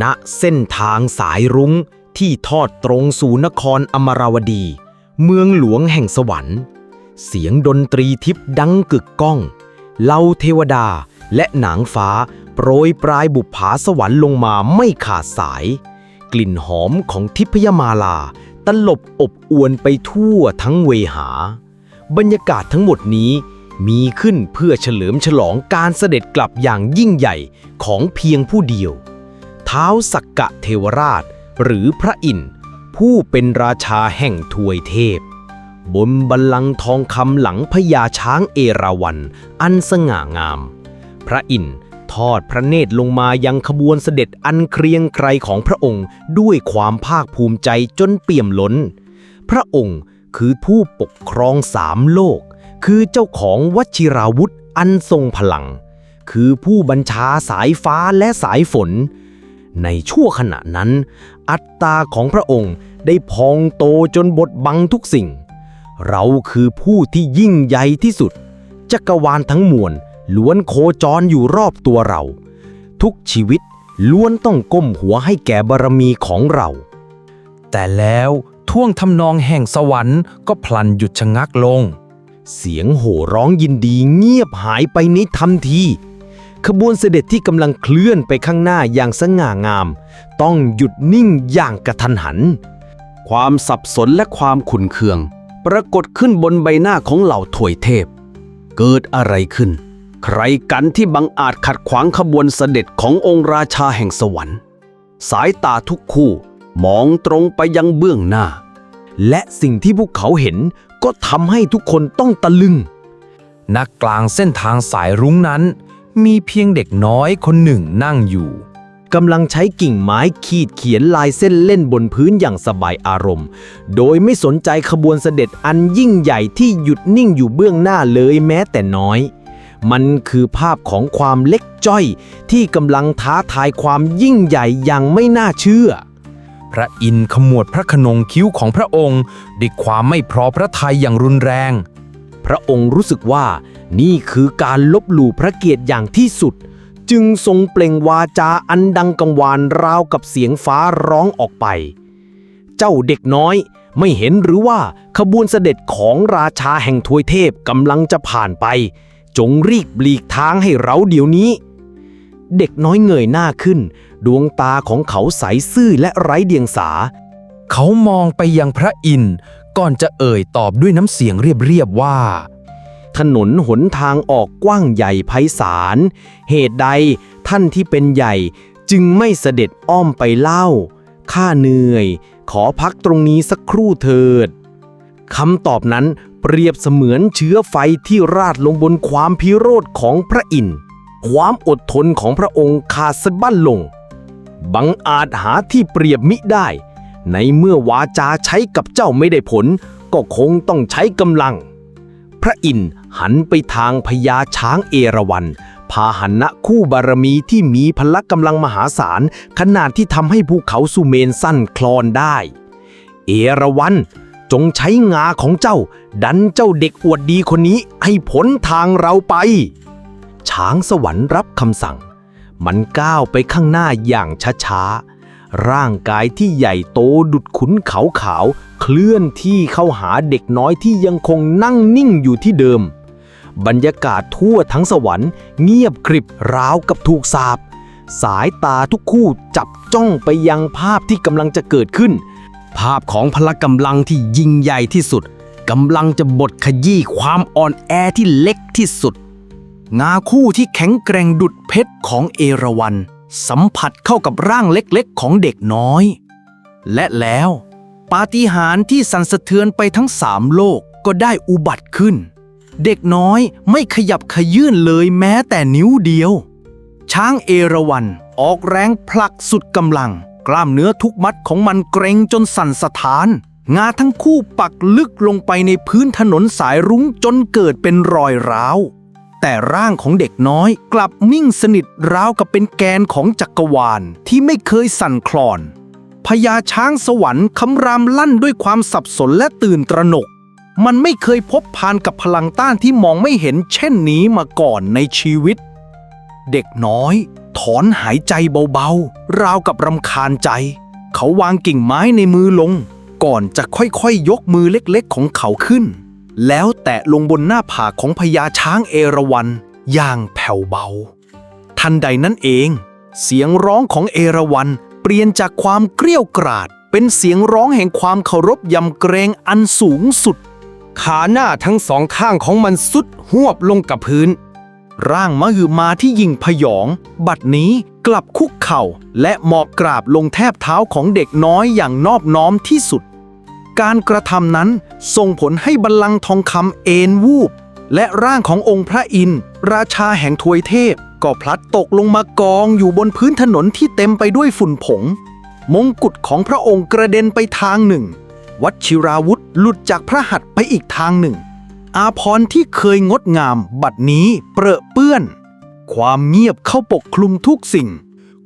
ณเส้นทางสายรุ้งที่ทอดตรงสู่นครอมราวดี เมืองหลวงแห่งสวรรค์ เสียงดนตรีทิพดังกึกก้องเหล่าเทวดาและหนางฟ้าโปรยปลายบุปผาสวรรค์ลงมาไม่ขาดสาย กลิ่นหอมของทิพยมาลา ตลบอบอวนไปทั่วทั้งเวหา บรรยากาศทั้งหมดนี้มีขึ้นเพื่อเฉลิมฉลองการเสด็จกลับอย่างยิ่งใหญ่ของเพียงผู้เดียว ท้าสักกะเทวราช หรือพระอินทร์ผู้เป็นราชาแห่งทวยเทพ บนบัลลังก์ทองคำหลังพญาช้างเอราวัณอันสง่างาม พระอินทร์ทอดพระเนตรลงมายังขบวนเสด็จอันเครียงไกรของพระองค์ด้วยความภาคภูมิใจจนเปี่ยมล้น พระองค์คือผู้ปกครองสามโลก คือเจ้าของวชิราวุธอันทรงพลัง คือผู้บัญชาสายฟ้าและสายฝน ในชั่วขณะนั้น อัตตาของพระองค์ได้พองโตจนบดบังทุกสิ่ง เราคือผู้ที่ยิ่งใหญ่ที่สุด จักรวาลทั้งมวลล้วนโคจรอยู่รอบตัวเรา ทุกชีวิตล้วนต้องก้มหัวให้แก่บารมีของเรา แต่แล้วท่วงทำนองแห่งสวรรค์ก็พลันหยุดชะงักลง เสียงโห่ร้องยินดีเงียบหายไปในทันที ขบวนเสด็จที่กำลังเคลื่อนไปข้างหน้าอย่างสง่างาม ต้องหยุดนิ่งอย่างกระทันหัน ความสับสนและความขุนเคือง ปรากฏขึ้นบนใบหน้าของเหล่าถวยเทพ เกิดอะไรขึ้น ใครกันที่บังอาจขัดขวางขบวนเสด็จขององค์ราชาแห่งสวรรค์ สายตาทุกคู่มองตรงไปยังเบื้องหน้า และสิ่งที่พวกเขาเห็นก็ทำให้ทุกคนต้องตะลึงนักกลางเส้นทางสายรุ้งนั้น มีเพียงเด็กน้อยคนหนึ่งนั่งอยู่กำลังใช้กิ่งไม้ขีดเขียนลายเส้นเล่นบนพื้นอย่างสบายอารมณ์ โดยไม่สนใจขบวนเสด็จอันยิ่งใหญ่ที่หยุดนิ่งอยู่เบื้องหน้าเลยแม้แต่น้อย มันคือภาพของความเล็กจ้อย ที่กำลังท้าทายความยิ่งใหญ่อย่างไม่น่าเชื่อ พระอินทร์ขมวดพระขนงคิ้วของพระองค์ด้วยความไม่พอพระทัยอย่างรุนแรง พระองค์รู้สึกว่านี่คือการลบหลู่พระเกียรติอย่างที่สุด จึงทรงเปล่งวาจาอันดังกังวานราวกับเสียงฟ้าร้องออกไป เจ้าเด็กน้อยไม่เห็นหรือว่าขบวนเสด็จของราชาแห่งทวยเทพกำลังจะผ่านไป จงรีบหลีกทางให้เราเดี๋ยวนี้ เด็กน้อยเงยหน้าขึ้น ดวงตาของเขาใสซื่อและไร้เดียงสา เขามองไปยังพระอินทร์ ก่อนจะเอ่ยตอบด้วยน้ำเสียงเรียบๆว่า ถนนหนทางออกกว้างใหญ่ไพศาล เหตุใดท่านที่เป็นใหญ่จึงไม่เสด็จอ้อมไปเล่า ข้าเหนื่อย ขอพักตรงนี้สักครู่เถิดคำตอบนั้นเปรียบเสมือนเชื้อไฟที่ราดลงบนความพิโรธของพระอินทร์ความอดทนของพระองค์ขาดสะบั้นลง บังอาจหาที่เปรียบมิได้ ในเมื่อวาจาใช้กับเจ้าไม่ได้ผล ก็คงต้องใช้กำลัง พระอินทร์หันไปทางพญาช้างเอราวัณพาหันะคู่บารมีที่มีพละกำลังมหาศาล ขนาดที่ทำให้ภูเขาสุเมนสั้นคลอนได้ เอราวัณจงใช้งาของเจ้า ดันเจ้าเด็กอวดดีคนนี้ให้พ้นทางเราไป ช้างสวรรค์รับคำสั่ง มันก้าวไปข้างหน้าอย่างช้าๆ ร่างกายที่ใหญ่โตดุดขุนเขาขาว เคลื่อนที่เข้าหาเด็กน้อยที่ยังคงนั่งนิ่งอยู่ที่เดิม บรรยากาศทั่วทั้งสวรรค์ เงียบกริบราวกับถูกสาบ สายตาทุกคู่จับจ้องไปยังภาพที่กำลังจะเกิดขึ้น ภาพของพละกำลังที่ยิ่งใหญ่ที่สุดกำลังจะบดขยี้ความอ่อนแอที่เล็กที่สุด งาคู่ที่แข็งแกร่งดุดเพชรของเอราวัณ สัมผัสเข้ากับร่างเล็กๆ ของเด็กน้อย และแล้วปาฏิหาริย์ที่สั่นสะเทือนไปทั้งสามโลกก็ได้อุบัติขึ้น เด็กน้อยไม่ขยับขยื่นเลยแม้แต่นิ้วเดียว ช้างเอราวัณออกแรงผลักสุดกำลัง กล้ามเนื้อทุกมัดของมันเกร็งจนสั่นสะท้าน งาทั้งคู่ปักลึกลงไปในพื้นถนนสายรุ้งจนเกิดเป็นรอยร้าว แต่ร่างของเด็กน้อยกลับนิ่งสนิทราวกับเป็นแกนของจักรวาลที่ไม่เคยสั่นคลอนพญาช้างสวรรค์คำรามลั่นด้วยความสับสนและตื่นตระหนก มันไม่เคยพบพานกับพลังต้านที่มองไม่เห็นเช่นนี้มาก่อนในชีวิต เด็กน้อย ถอนหายใจเบาๆ ราวกับรำคาญใจ เขาวางกิ่งไม้ในมือลง ก่อนจะค่อยๆยกมือเล็กๆของเขาขึ้น แล้วแตะลงบนหน้าผากของพญาช้างเอราวัณอย่างแผ่วเบา ทันใดนั้นเอง เสียงร้องของเอราวัณเปลี่ยนจากความเกรี้ยวกราด เป็นเสียงร้องแห่งความเคารพยำเกรงอันสูงสุด ขาหน้าทั้งสองข้างของมันสุดหวบลงกับพื้น ร่างมหึมาที่ยิ่งพยอง บัดนี้กลับคุกเข่า และหมอบกราบลงแทบเท้าของเด็กน้อยอย่างนอบน้อมที่สุด การกระทำนั้นส่งผลให้บัลลังก์ทองคำเอ็นวูบ และร่างขององค์พระอินทร์ราชาแห่งทวยเทพ ก็พลัดตกลงมากองอยู่บนพื้นถนนที่เต็มไปด้วยฝุ่นผง มงกุฎของพระองค์กระเด็นไปทางหนึ่ง วัชิราวุธหลุดจากพระหัตถ์ไปอีกทางหนึ่ง อาพรที่เคยงดงาม บัดนี้เปรอะเปื้อน ความเงียบเข้าปกคลุมทุกสิ่ง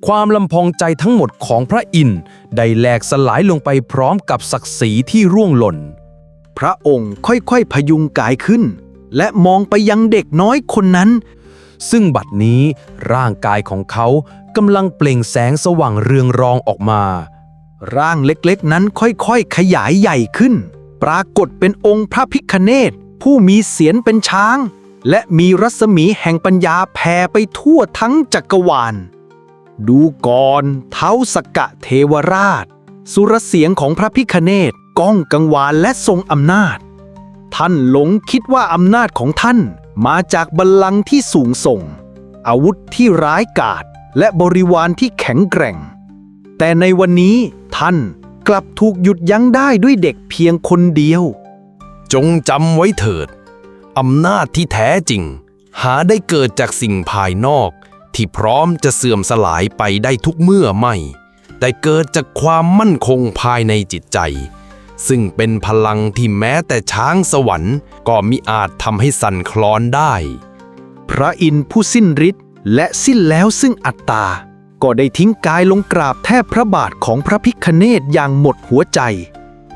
ความลำพองใจทั้งหมดของพระอินทร์ได้แหลกสลายลงไปพร้อมกับศักดิ์ศรีที่ร่วงหล่น พระองค์ค่อยๆพยุงกายขึ้น และมองไปยังเด็กน้อยคนนั้น ซึ่งบัดนี้ร่างกายของเขากำลังเปล่งแสงสว่างเรืองรองออกมา ร่างเล็กๆนั้นค่อยๆ ขยายใหญ่ขึ้น ปรากฏเป็นองค์พระพิคเนตผู้มีเสียนเป็นช้าง และมีรัศมีแห่งปัญญาแผ่ไปทั่วทั้งจักรวาล ดูก่อนเท้าสกะเทวราช สุรเสียงของพระพิคเนตก้องกังวานและทรงอำนาจ ท่านหลงคิดว่าอำนาจของท่านมาจากบัลลังก์ที่สูงส่ง อาวุธที่ร้ายกาจและบริวารที่แข็งแกร่ง แต่ในวันนี้ท่านกลับถูกหยุดยั้งได้ด้วยเด็กเพียงคนเดียว จงจำไว้เถิด อำนาจที่แท้จริง หาได้เกิดจากสิ่งภายนอก ที่พร้อมจะเสื่อมสลายไปได้ทุกเมื่อไม่ แต่เกิดจากความมั่นคงภายในจิตใจ ซึ่งเป็นพลังที่แม้แต่ช้างสวรรค์ก็มิอาจทำให้สั่นคลอนได้ พระอินทร์ผู้สิ้นฤทธิ์และสิ้นแล้วซึ่งอัตตา ก็ได้ทิ้งกายลงกราบแทบพระบาทของพระพิคเนตอย่างหมดหัวใจ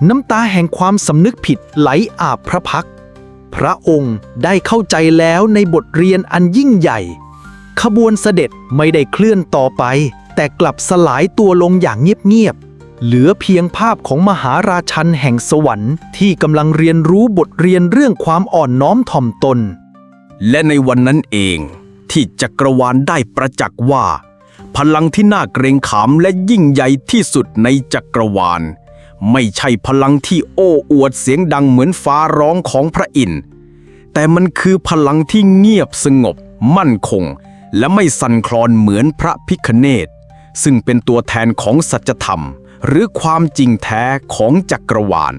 น้ำตาแห่งความสำนึกผิดไหลอาบพระพัก พระองค์ได้เข้าใจแล้วในบทเรียนอันยิ่งใหญ่ ขบวนเสด็จไม่ได้เคลื่อนต่อไป แต่กลับสลายตัวลงอย่างเงียบๆ เหลือเพียงภาพของมหาราชันแห่งสวรรค์ที่กำลังเรียนรู้บทเรียนเรื่องความอ่อนน้อมถ่อมตน และในวันนั้นเอง ที่จักรวาลได้ประจักษ์ว่า พลังที่น่าเกรงขามและยิ่งใหญ่ที่สุดในจักรวาล ไม่ใช่พลังที่โอ้อวดเสียงดังเหมือนฟ้าร้องของพระอินทร์แต่มันคือพลังที่เงียบสงบ มั่นคง และไม่สั่นคลอนเหมือนพระพิคเนตซึ่งเป็นตัวแทนของสัจธรรม หรือความจริงแท้ของจักรวาล